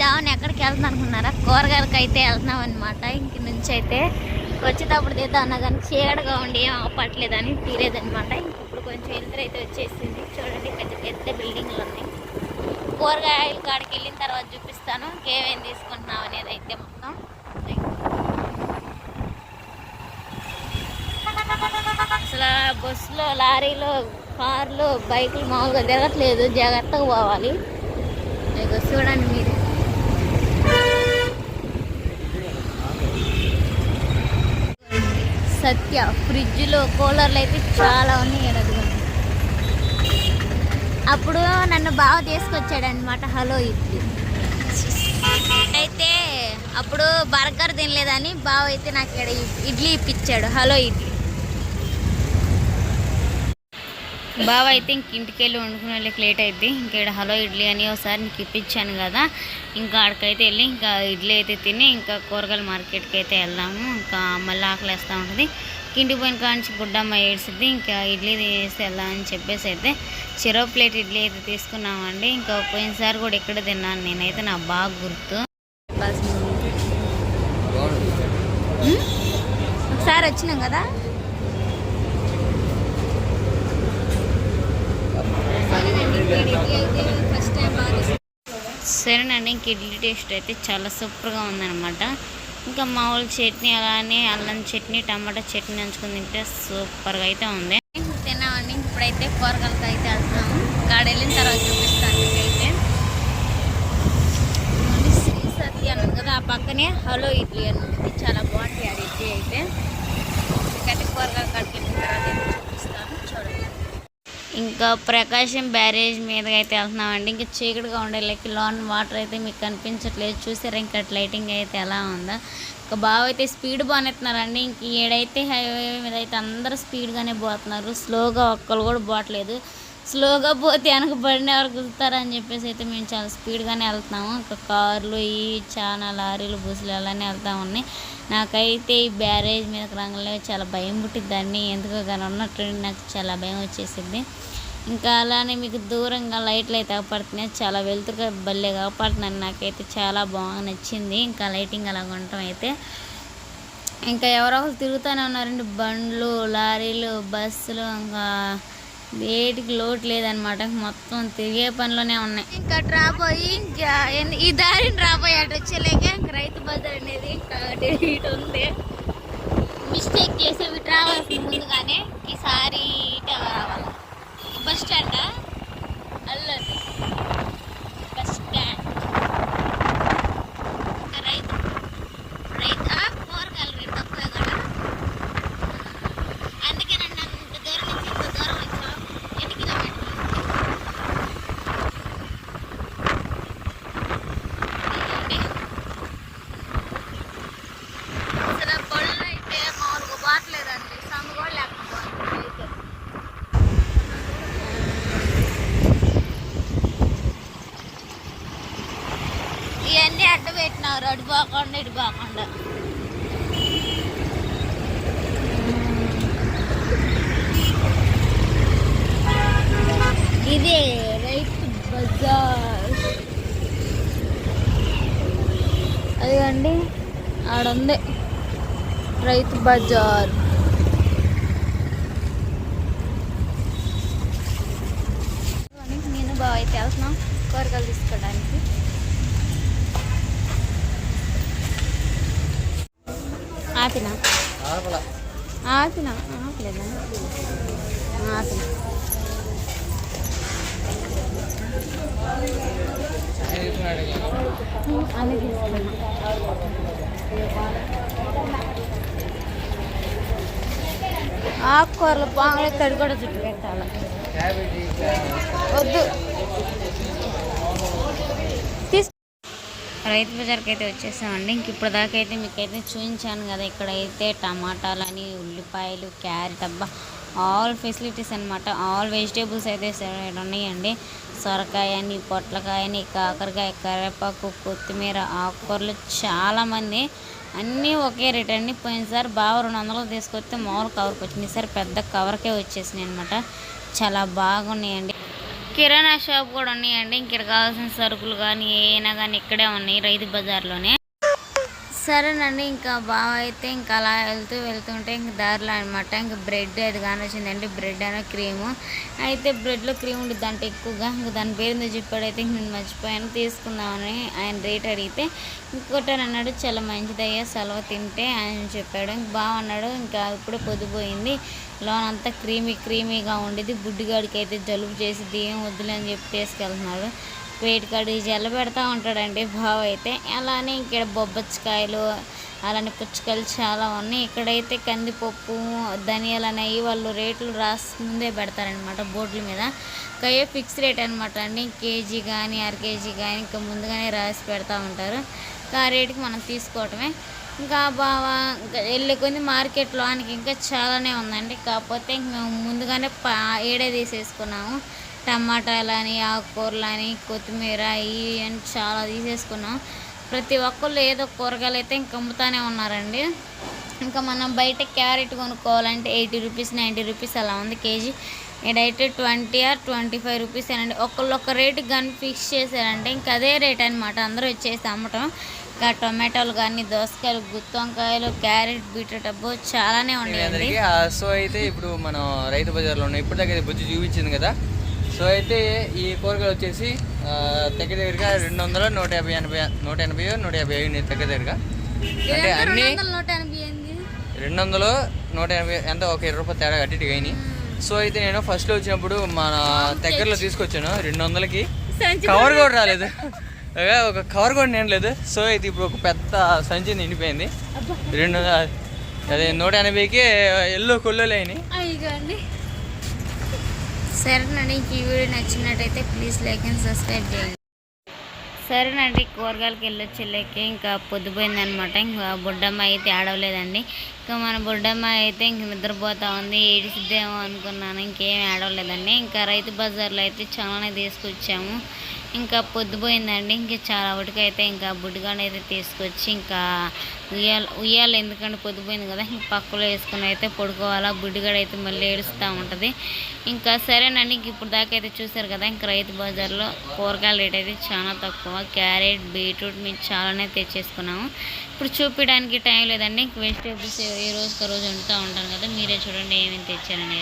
జావన్ ఎక్కడికి వెళ్తాం అనుకున్నారా? కూరగాయలకి అయితే వెళ్తున్నాం అనమాట ఇంక నుంచి అయితే వచ్చేటప్పుడు తీద్దాం అన్నా కానీ చీడగా ఉండి ఏం అవ్వట్లేదని తీరేదనమాట ఇంక ఇప్పుడు కొంచెం ఎదురు అయితే వచ్చేసింది. చూడండి పెద్ద పెద్ద బిల్డింగ్లు ఉన్నాయి. కూరగాయల కాడికి వెళ్ళిన తర్వాత చూపిస్తాను. ఇంకేమేమి తీసుకుంటున్నాం అనేది అయితే మొత్తం. అసలు బస్సులో లారీలో కార్లు బైకులు మామూలుగా తిరగట్లేదు. జాగ్రత్తగా పోవాలి. చూడండి మీరు. సత్య. ఫ్రిడ్జ్లో కూలర్లు అయితే చాలా ఉన్నాయి అదిగోండి అప్పుడు నన్ను బాగా తీసుకొచ్చాడనమాట హలో ఇడ్లీ. అయితే అప్పుడు బర్గర్ తినలేదని బావ అయితే నాకు ఇక్కడ ఇడ్లీ ఇప్పించాడు హలో ఇడ్లీ. బావ అయితే ఇంక ఇంటికి వెళ్ళి వండుకునే లేట్ అయింది ఇంకా ఇక్కడ హలో ఇడ్లీ అని ఒకసారి నీకు ఇప్పించాను కదా. ఇంకా ఆడికైతే వెళ్ళి ఇంకా ఇడ్లీ అయితే తిని ఇంకా కూరగాయల మార్కెట్కి అయితే వెళ్దాము. ఇంకా మళ్ళీ ఆకలి వేస్తూ ఉంటుంది. ఇంటికి పోయిన కాంచి గుడ్డమ్మ ఏడ్చిద్ది. ఇంకా ఇడ్లీ తీసి వెళ్దామని చెప్పేసి అయితే చెరో ప్లేట్ ఇడ్లీ అయితే తీసుకున్నామండి. ఇంకా పోయినసారి కూడా ఇక్కడ తిన్నాను. నేనైతే నాకు బాగా గుర్తు? ఒకసారి వచ్చినాం కదా? సరేనండి ఇంక ఇడ్లీ టేస్ట్ అయితే చాలా సూపర్గా ఉందన్నమాట. ఇంకా మామూలు చట్నీ అలానే అల్లం చట్నీ టమాటా చట్నీ నంచుకుని తింటే సూపర్గా అయితే ఉంది. తిన్నామండి. ఇప్పుడైతే కూరగాయలకి అయితే వెళ్తాము కాడ వెళ్ళిన తర్వాత చూపిస్తాను మీకైతే. శ్రీ సత్య అన్నది కదా ఆ పక్కనే హలో ఇడ్లీ అని చాలా బాగుంటాయి అది ఇడ్లీ అయితే. ఎందుకంటే కూరగాయల కాడికి వెళ్ళిన తర్వాత ఇంకా ప్రకాశం బ్యారేజ్ మీదకి అయితే వెళ్తున్నామండి. ఇంకా చీకటిగా ఉండే లైక్ లోన్ వాటర్ అయితే మీకు కనిపించట్లేదు. చూసారా ఇంకా లైటింగ్ అయితే ఎలా ఉందో. ఇంకా బాగా అయితే స్పీడ్ బాగానేస్తున్నారండి ఇంక ఏడైతే హైవే మీద అయితే అందరూ స్పీడ్గానే పోతున్నారు. స్లోగా ఒక్కరు కూడా పోవట్లేదు. స్లోగా పోతే వెనక పడిన ఎవరు గుర్తారని చెప్పేసి అయితే మేము చాలా స్పీడ్గానే వెళ్తున్నాము. ఇంకా కార్లు ఈ చాలా లారీలు బస్సులు అలానే వెళ్తా ఉన్నాయి. నాకైతే ఈ బ్యారేజ్ మీద రంగంలో చాలా భయం పుట్టిద్దాన్ని ఎందుకో కానీ ఉన్నట్టు నాకు చాలా భయం వచ్చేసింది ఇంకా అలానే మీకు దూరంగా లైట్లు అయితే కాపాడుతున్నాయి చాలా వెలుతురుగా భలే కాపాడుతున్నాను నాకైతే చాలా బాగా నచ్చింది. ఇంకా లైటింగ్ అలా ఉండటం అయితే. ఇంకా ఎవరో ఒకరు తిరుగుతూనే ఉన్నారండి. బండ్లు లారీలు బస్సులు ఇంకా వేటికి లోటు లేదనమాట. మొత్తం తిరిగే పనిలోనే ఉన్నాయి. ఇంకా రాబోయి ఇంకా ఈ దారిని రాబోయి అటు వచ్చేలేక రైతు బజార్ అనేది ఇటు ఉంది. మిస్టేక్ చేసి ఇటు రావాల్సింది ముందుగానే ఈసారి ఇటే రావాలి బస్ స్టాండ్ అల్లది బస్ స్టాండ్ ఇంకా రైతు రైతు ఆ, కూరగాయలు రేటు తక్కువే కదా అందుకే నన్ను అంత దూరం నుంచి ఇంత దూరం వచ్చాం ఎన్ని కిలోమీటర్లు ఇదండి. అసలు బళ్ళు అయితే మామూలుగా బాట్లేదండి సమ్ము కూడా లేకపోతే అయితే ఇవన్నీ అడ్డు పెట్టినారు అటు పోకుండా ఇటు పోకుండా. ఇదే రైతు బజార్. అదిగండి ఆడుంది రైతు బజార్. నేను బాగా అయితే వెళ్తున్నాం. కూరగాయలు తీసుకోవడానికి. ఆపినా? ఆపినా? ఆపలేదా? ఆపినా. అన్ని తీసుకున్నా ఆకుకూరలు పాములు తడి కూడా చుట్టు పెట్టాలి వద్దు. రైతు బజార్కి అయితే వచ్చేసామండి. ఇంక ఇప్పుడు దాకా అయితే మీకైతే చూపించాను కదా ఇక్కడైతే టమాటాలని ఉల్లిపాయలు క్యారెట్ అబ్బా ఆల్ ఫెసిలిటీస్ అన్నమాట. ఆల్ వెజిటేబుల్స్ అయితే ఇక్కడ ఉన్నాయండి. సొరకాయ అని పొట్లకాయ అని కాకరకాయ కరివేపాకు కొత్తిమీర ఆకుకూరలు చాలామంది అన్నీ ఒకే రేట్ అండి. పోయినసారి బాగా రెండు వందలు తీసుకొస్తే మామూలు కవర్కి వచ్చింది ఈసారి పెద్ద కవర్కే వచ్చేసినాయి అనమాట చాలా బాగున్నాయండి. కిరాణా షాప్ కూడా ఉన్నాయండి. ఇక్కడ కావాల్సిన సరుకులు కానీ ఏమైనా కానీ ఇక్కడే ఉన్నాయి రైతు బజార్లోనే. సరేనండి ఇంకా బావ అయితే ఇంకా అలా వెళ్తూ వెళ్తుంటే ఇంక దారిలో అనమాట ఇంక బ్రెడ్ అది కానీ వచ్చిందండి బ్రెడ్ అనే క్రీము. అయితే బ్రెడ్లో క్రీమ్ ఉంటుంది అంటే ఎక్కువగా. ఇంక దాని పేరు ఎందుకు చెప్పాడైతే ఇంక నేను మర్చిపోయాను. తీసుకుందామని ఆయన రేట్ అడిగితే ఇంకొకటి అన్నాడు చాలా మంచిదయ్యా సెలవు తింటే ఆయన చెప్పాడు. ఇంక బావ అన్నాడు ఇంకా ఇప్పుడే పొద్దుపోయింది. లోన్ అంతా క్రీమీ క్రీమీగా ఉండేది బుడ్డిగాడికి అయితే జలుబు చేసి ఏం వద్దులే అని చెప్పి తీసుకెళ్తున్నాడు. వేడి జల్ల పెడతా ఉంటాడండి బావ అయితే. అలానే ఇక్కడ బొబ్బచ్చకాయలు అలానే పుచ్చకాయలు చాలా ఉన్నాయి. ఇక్కడైతే కందిపప్పు ధనియాలు అనేవి వాళ్ళు రేట్లు రాసి ముందే పెడతారనమాట బోర్డుల మీద. కయ్యే ఫిక్స్ రేట్ అనమాట అండి. కేజీ కానీ అర కేజీ కానీ ఇంకా ముందుగానే రాసి పెడతా ఉంటారు. ఆ రేటుకి మనం తీసుకోవటమే. ఇంకా బాగా ఇంకా వెళ్ళే కొద్ది మార్కెట్లో ఆయనకి ఇంకా చాలానే ఉందండి. కాకపోతే ఇంక మేము ముందుగానే పా ఏడే తీసేసుకున్నాము. టమాటాలు అని ఆకుకూరలు అని కొత్తిమీర ఇవి అని చాలా తీసేసుకున్నాం. ప్రతి ఒక్కళ్ళు ఏదో కూరగాయలు అయితే ఇంక అమ్ముతానే ఉన్నారండి. ఇంకా మనం బయట క్యారెట్ కొనుక్కోవాలంటే ఎయిటీ రూపీస్ నైంటీ రూపీస్ అలా ఉంది KG. ఇడైతే twenty or twenty five rupees అండి. ఒకళ్ళు ఒక రేటు కానీ ఫిక్స్ చేశారంటే ఇంకా అదే రేట్ అనమాట అందరూ వచ్చేసి అమ్మటం. ఇంకా టొమాటోలు కానీ దోసకాయలు గుత్తి వంకాయలు క్యారెట్ బీట్రూట్ అబ్బో చాలానే ఆ సో అయితే ఇప్పుడు మనం రైతు బజార్లో ఉన్నాం ఇప్పుడు దగ్గర బుజ్జి చూపించింది కదా. సో అయితే ఈ కూరగాయలు వచ్చేసి దగ్గర దగ్గరగా రెండు వందలు నూట యాభై ఎనభై నూట ఎనభై నూట యాభై అయింది దగ్గర దగ్గరగా. అంటే అన్ని రెండు వందలు నూట ఎనభై ఎంత? ఒక ఇరవై రూపాయలు తేడా ఇటుగా అయినాయి సో అయితే నేను ఫస్ట్లో వచ్చినప్పుడు మన దగ్గరలో తీసుకొచ్చాను రెండు వందలకి కవర్ కూడా రాలేదు. ఒక కవర్ కూడా నేను లేదు. సో అయితే ఇప్పుడు ఒక పెద్ద సంచి నిండిపోయింది. రెండు అదే నూట ఎనభైకి ఎల్లో కొల్లోలు అయినాయి. సరేనండి ఇంక ఈ వీడియో నచ్చినట్టయితే ప్లీజ్ లైక్ అండ్ సబ్స్క్రైబ్ చేయండి. సరేనండి కూరగాయలకి వెళ్ళొచ్చి వెళ్ళకి ఇంకా పొద్దుపోయిందనమాట ఇంకా బుడ్డమ్మ అయితే ఆడవలేదండి. ఇంకా మన బుడ్డమ్మ అయితే ఇంక నిద్రపోతా ఉంది ఏడిసిద్దేమో అనుకున్నాను ఇంకేం ఏడవలేదండి. ఇంకా రైతు బజార్లో అయితే చాలానే తీసుకొచ్చాము. ఇంకా పొద్దుపోయిందండి ఇంకా చాలా వరకైతే ఇంకా బుడ్డిగానే అయితే తీసుకొచ్చి ఇంకా ఉయ్యాల ఉయ్యాల ఎందుకంటే పొద్దుపోయింది కదా ఇంక పక్కలో వేసుకుని అయితే పడుకోవాలా బుడ్డిగాడ అయితే మళ్ళీ ఏడుస్తూ ఉంటుంది. ఇంకా సరేనండి ఇంక ఇప్పుడు దాకా అయితే చూసారు కదా ఇంకా రైతు బజార్లో కూరగాయల రేట్ అయితే చాలా తక్కువ. క్యారెట్ బీట్రూట్ మేము చాలానే తెచ్చేసుకున్నాము. ఇప్పుడు చూపించడానికి టైం లేదండి. వెజిటేబుల్స్ ఏ రోజుకి రోజు వండుతూ ఉంటాను కదా మీరే చూడండి ఏమేమి తెచ్చానని